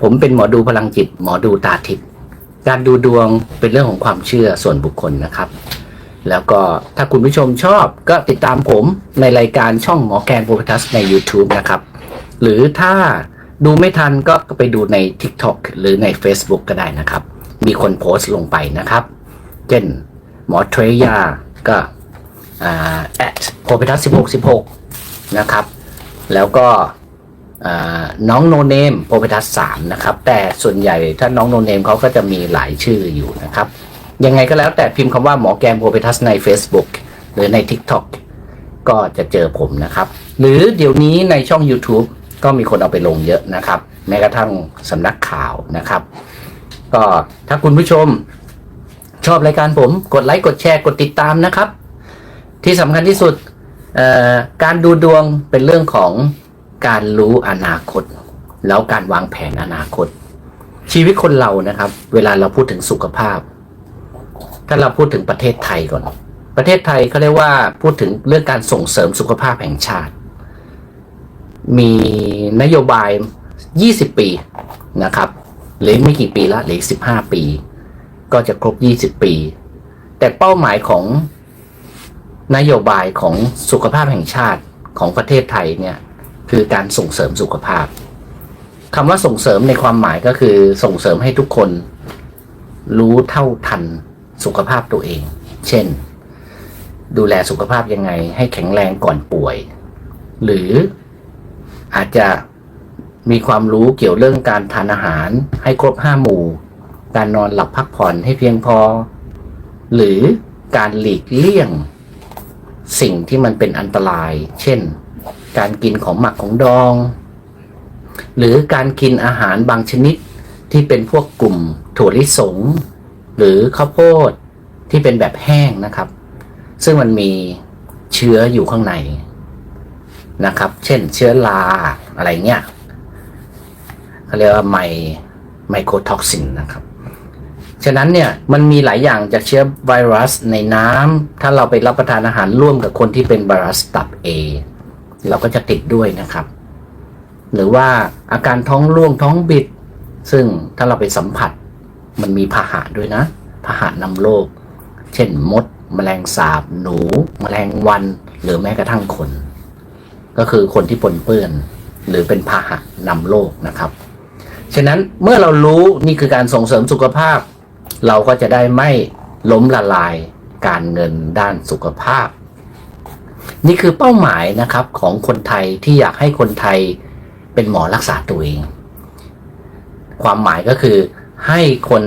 ผมเป็นหมอดูพลังจิต หมอดูตาทิพย์การดูดวงเป็นเรื่องของความเชื่อส่วนบุคคลนะครับ แล้วก็ถ้าคุณผู้ชมชอบก็ติดตามผมในรายการช่องหมอแกนโปรทัสใน YouTube นะครับ หรือถ้าดูไม่ทันก็ไปดูใน TikTok หรือใน Facebook ก็ได้นะครับ มีคนโพสต์ลงไปนะครับ เช่นหมอเทรยาก็แอดโพพิทัส1616 นะครับ แล้วก็ น้องโนเนมโพพิทัส3นะครับ แต่ส่วนใหญ่ถ้าน้องโนเนมเขาก็จะมีหลายชื่ออยู่นะครับ ยังไงก็แล้วแต่พิมพ์คำว่าหมอแกมโพพิทัสใน Facebook หรือใน TikTok ก็จะเจอผมนะครับ หรือเดี๋ยวนี้ในช่อง YouTube ก็มีคนเอาไปลงเยอะนะครับ แม้กระทั่งสำนักข่าวนะครับ ก็ถ้าคุณผู้ชมชอบรายการผม กดไลค์กดแชร์กดติดตามนะครับ ที่สำคัญที่สุดการดูดวงเป็นเรื่องของ การรู้อนาคต แล้วการวางแผนอนาคต ชีวิตคนเรานะครับ เวลาเราพูดถึงสุขภาพ ถ้าเราพูดถึงประเทศไทยก่อน ประเทศไทยเขาเรียกว่าพูดถึงเรื่องการส่งเสริมสุขภาพแห่งชาติ มีนโยบาย 20 ปีนะครับเหลือไม่กี่ปีละเหลืออีก15ปี ก็จะครบ20ปี แต่เป้าหมายของนโยบายของสุขภาพแห่งชาติของประเทศไทยเนี่ย คือการส่งเสริมสุขภาพคำว่าส่งเสริมในความหมายก็คือส่งเสริมให้ทุกคน รู้เท่าทันสุขภาพตัวเอง เช่น ดูแลสุขภาพยังไง ให้แข็งแรงก่อนป่วย หรืออาจจะมีความรู้เกี่ยวเรื่องการทานอาหาร ให้ครบห้าหมู่ การนอนหลับพักผ่อนให้เพียงพอ หรือการหลีกเลี่ยง สิ่งที่มันเป็นอันตราย เช่น การกินของหมักของดอง หรือการกินอาหารบางชนิดที่เป็นพวกกลุ่มถั่วลิสง หรือข้าวโพดที่เป็นแบบแห้งนะครับ ซึ่งมันมีเชื้ออยู่ข้างในนะครับ เช่นเชื้อราอะไรเงี้ยเขาเรียกว่าไมไมโครท็อกซินนะครับ ฉะนั้นเนี่ยมันมีหลายอย่างจากเชื้อไวรัสในน้ำถ้าเราไปรับประทานอาหารร่วมกับคนที่เป็นไวรัสตับ A เราก็จะติดด้วยนะครับ หรือว่าอาการท้องร่วงท้องบิด ซึ่งถ้าเราไปสัมผัส มันมีพาหะด้วยนะพาหะนำโรคเช่นมดแมลงสาบ หนูแมลงวัน หรือแม้กระทั่งคน ก็คือคนที่ปนเปื้อน หรือเป็นพาหะนำโรคนะครับ ฉะนั้นเมื่อเรารู้นี่คือการส่งเสริมสุขภาพ เราก็จะได้ไม่ล้มละลายการเงินด้านสุขภาพ นี่คือเป้าหมายนะครับของคนไทยที่อยากให้คนไทยเป็นหมอรักษาตัวเอง ความหมายก็คือให้คน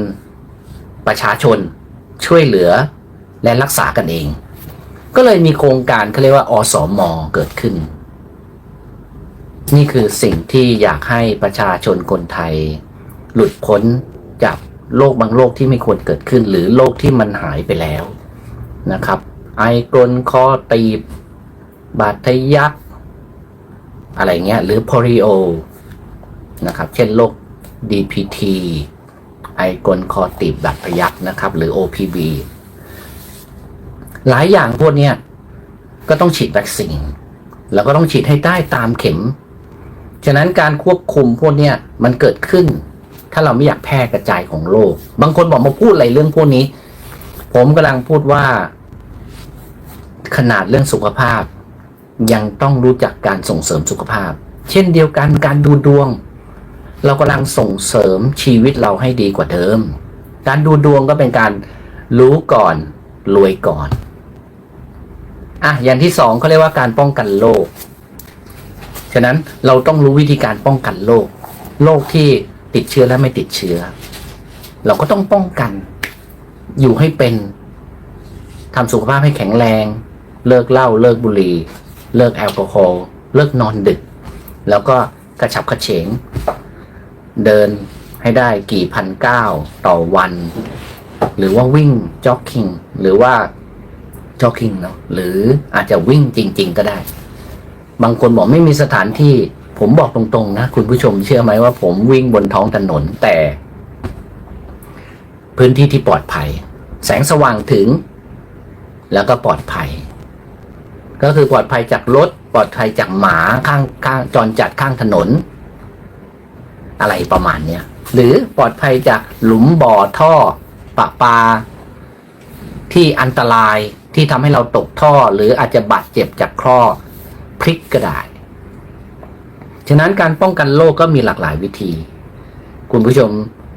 ประชาชนช่วยเหลือและรักษากันเอง ก็เลยมีโครงการเขาเรียกว่าอสมเกิดขึ้น นี่คือสิ่งที่อยากให้ประชาชนคนไทย หลุดพ้นจากโรคบางโรคที่ไม่ควรเกิดขึ้น หรือโรคที่มันหายไปแล้วนะครับ ไอกรนคอตีบ บาดทะยัก อะไรเงี้ย หรือโพลิโอ นะครับ เช่นโรค DPT ไอกลคอตีบบัดพยักนะครับ หรือ OPB หลายอย่างพวกเนี้ยก็ต้องฉีดวัคซีนแล้วก็ต้องฉีดให้ได้ตามเข็ม ฉะนั้นการควบคุมพวกเนี้ยมันเกิดขึ้น ถ้าเราไม่อยากแพร่กระจายของโรคบางคนบอกมาพูดอะไรเรื่องพวกนี้ ผมกำลังพูดว่า ขนาดเรื่องสุขภาพ ยังต้องรู้จักการส่งเสริมสุขภาพ เช่นเดียวกันการดูดวง เรากำลังส่งเสริมชีวิตเราให้ดีกว่าเดิม การดูดวงก็เป็นการรู้ก่อนรวยก่อนอะอย่างที่สองเขาเรียกว่าการป้องกันโรคฉะนั้นเราต้องรู้วิธีการป้องกันโรคโรคที่ติดเชื้อและไม่ติดเชื้อ เราก็ต้องป้องกัน อยู่ให้เป็นทำสุขภาพให้แข็งแรง เลิกเหล้าเลิกบุหรี่ เลิกแอลกอฮอล์เลิกนอนดึก แล้วก็กระฉับกระเฉง เดินให้ได้กี่พันก้าวต่อวัน หรือว่าวิ่งจ็อกกิ้งหรือว่าจ็อกกิ้งเนาะหรืออาจจะวิ่งจริง ๆ ก็ได้ บางคนบอกไม่มีสถานที่ผมบอกตรงๆนะ คุณผู้ชมเชื่อไหมว่าผมวิ่งบนท้องถนนแต่ พื้นที่ที่ปลอดภัย แสงสว่างถึง แล้วก็ปลอดภัย ก็คือปลอดภัยจากรถ ปลอดภัยจากหมาข้างข้างจรจัดข้างถนน อะไรประมาณเนี้ยหรือปลอดภัยจากหลุมบ่อท่อปะปา ที่อันตรายที่ทำให้เราตกท่อ หรืออาจจะบาดเจ็บจากข้อพลิกก็ได้ฉะนั้นการป้องกันโรคก็มีหลากหลายวิธี คุณผู้ชม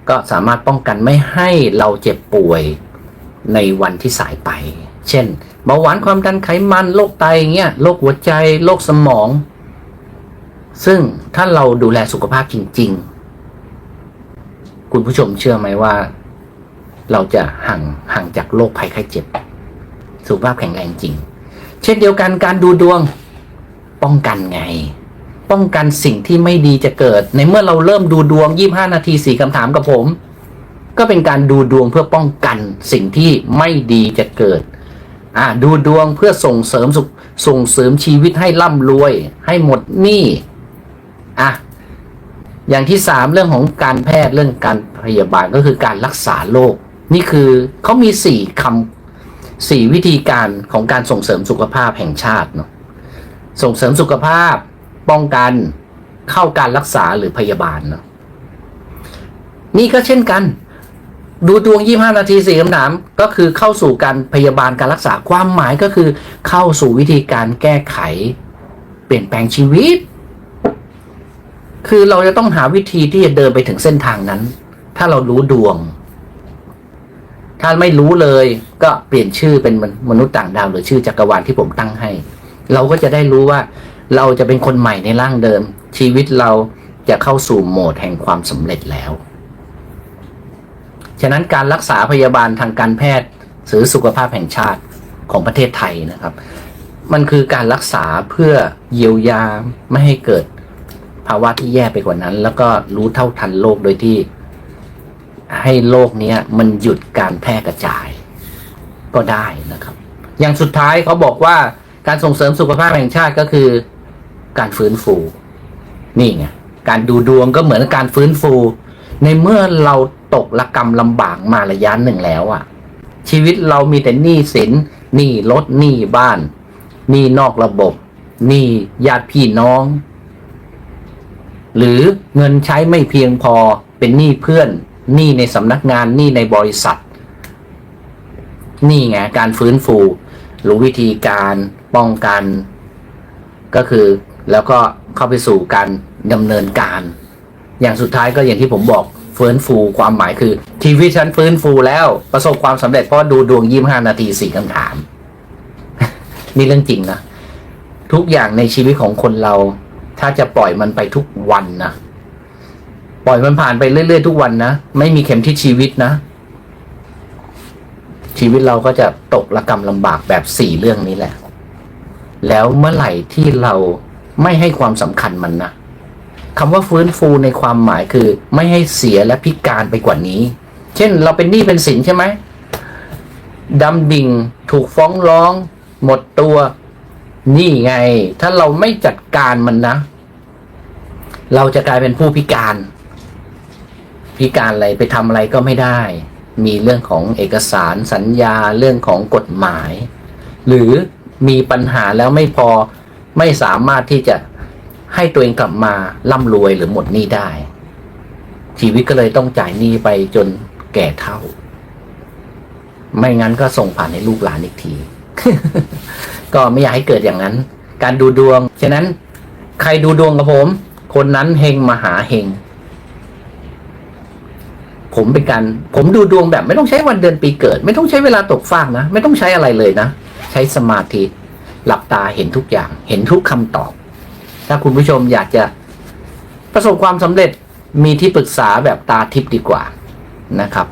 ก็สามารถป้องกันไม่ให้เราเจ็บป่วยในวันที่สายไป เช่นเบาหวานความดันไขมันโรคไตอย่างเงี้ยโรคหัวใจโรคสมอง ซึ่งถ้าเราดูแลสุขภาพจริง ๆ คุณผู้ชมเชื่อไหมว่า เราจะห่างห่างจากโรคภัยไข้เจ็บ สุขภาพแข็งแรงจริง เช่นเดียวกันการดูดวงป้องกันไง ป้องกันสิ่งที่ไม่ดีจะเกิด ในเมื่อเราเริ่มดูดวง 25 นาทีสี่คำถามกับผม ก็เป็นการดูดวงเพื่อป้องกันสิ่งที่ไม่ดีจะเกิด อ่าดูดวงเพื่อส่งเสริมสุขส่งเสริมชีวิตให้ร่ำรวย ให้หมดหนี้อะอย่างที่สามเรื่องของการแพทย์เรื่องการพยาบาลก็คือการรักษาโรคนี่คือเขามีสี่คำสี่วิธีการของการส่งเสริมสุขภาพแห่งชาติเนาะส่งเสริมสุขภาพป้องกันเข้าการรักษาหรือพยาบาลเนาะนี่ก็เช่นกัน ดูดวง 25 นาทีสี่คำถาม ก็คือเข้าสู่การพยาบาลการรักษาความหมายก็คือเข้าสู่วิธีการแก้ไข เปลี่ยนแปลงชีวิต คือเราจะต้องหาวิธีที่จะเดินไปถึงเส้นทางนั้น ถ้าเรารู้ดวง ถ้าไม่รู้เลย ก็เปลี่ยนชื่อเป็นมนุษย์ต่างดาว หรือชื่อจักรวาลที่ผมตั้งให้ เราก็จะได้รู้ว่า เราจะเป็นคนใหม่ในร่างเดิม ชีวิตเราจะเข้าสู่โหมดแห่งความสำเร็จแล้ว ฉะนั้นการรักษาพยาบาลทางการแพทย์หรือสุขภาพแห่งชาติของประเทศไทยนะครับ มันคือการรักษาเพื่อเยียวยาไม่ให้เกิดภาวะที่แย่ไปกว่านั้น แล้วก็รู้เท่าทันโรคโดยที่ ให้โรคเนี้ยมันหยุดการแพร่กระจายก็ได้นะครับ อย่างสุดท้ายเขาบอกว่าการส่งเสริมสุขภาพแห่งชาติก็คือการฟื้นฟู นี่ไงการดูดวงก็เหมือนการฟื้นฟู ในเมื่อเรา ตกระกรรมลำบากมาระยะหนึ่งแล้วอะชีวิตเรามีแต่หนี้สินหนี้รถหนี้บ้านหนี้นอกระบบหนี้ญาติพี่น้อง หรือเงินใช้ไม่เพียงพอเป็นหนี้เพื่อนหนี้ในสำนักงานหนี้ในบริษัทนี่ไงการฟื้นฟู รู้วิธีการป้องกัน ก็คือแล้วก็เข้าไปสู่การดำเนินการ อย่างสุดท้ายก็อย่างที่ผมบอก ฟื้นฟูความหมายคือ ชีวิตฉันฟื้นฟูแล้วประสบความสำเร็จเพราะดูดวงยี่ห้านาทีสี่คำถาม นี่เรื่องจริงนะ ทุกอย่างในชีวิตของคนเรา ถ้าจะปล่อยมันไปทุกวันนะปล่อยมันผ่านไปเรื่อยๆทุกวันนะไม่มีเข็มทิศชีวิตนะ ชีวิตเราก็จะตกระกรรมลำบากแบบสี่เรื่องนี้แหละ แล้วเมื่อไหร่ที่เราไม่ให้ความสำคัญมันนะ คำว่าฟื้นฟูในความหมายคือ ไม่ให้เสียและพิการไปกว่านี้ เช่นเราเป็นหนี้เป็นสินใช่ไหมดำดิ่งถูกฟ้องร้อง หมดตัว นี่ไง ถ้าเราไม่จัดการมันนะ เราจะกลายเป็นผู้พิการ พิการอะไรไปทำอะไรก็ไม่ได้ มีเรื่องของเอกสารสัญญาเรื่องของกฎหมาย หรือมีปัญหาแล้วไม่พอไม่สามารถที่จะ ให้ตัวเองกลับมาร่ำรวยหรือหมดหนี้ได้ ชีวิตก็เลยต้องจ่ายหนี้ไปจนแก่เท่า ไม่งั้นก็ส่งผ่านให้ลูกหลานอีกที ก็ไม่อยากให้เกิดอย่างนั้น การดูดวง ฉะนั้น ใครดูดวงกับผม คนนั้นเฮงมหาเฮงผมเป็นการผมดูดวงแบบ ไม่ต้องใช้วันเดือนปีเกิด ไม่ต้องใช้เวลาตกฟากนะ ไม่ต้องใช้อะไรเลยนะ ใช้สมาธิ หลับตาเห็นทุกอย่าง เห็นทุกคำตอบ ถ้าคุณผู้ชมอยากจะประสบความสำเร็จมีที่ปรึกษาแบบตาทิพย์ดีกว่านะครับ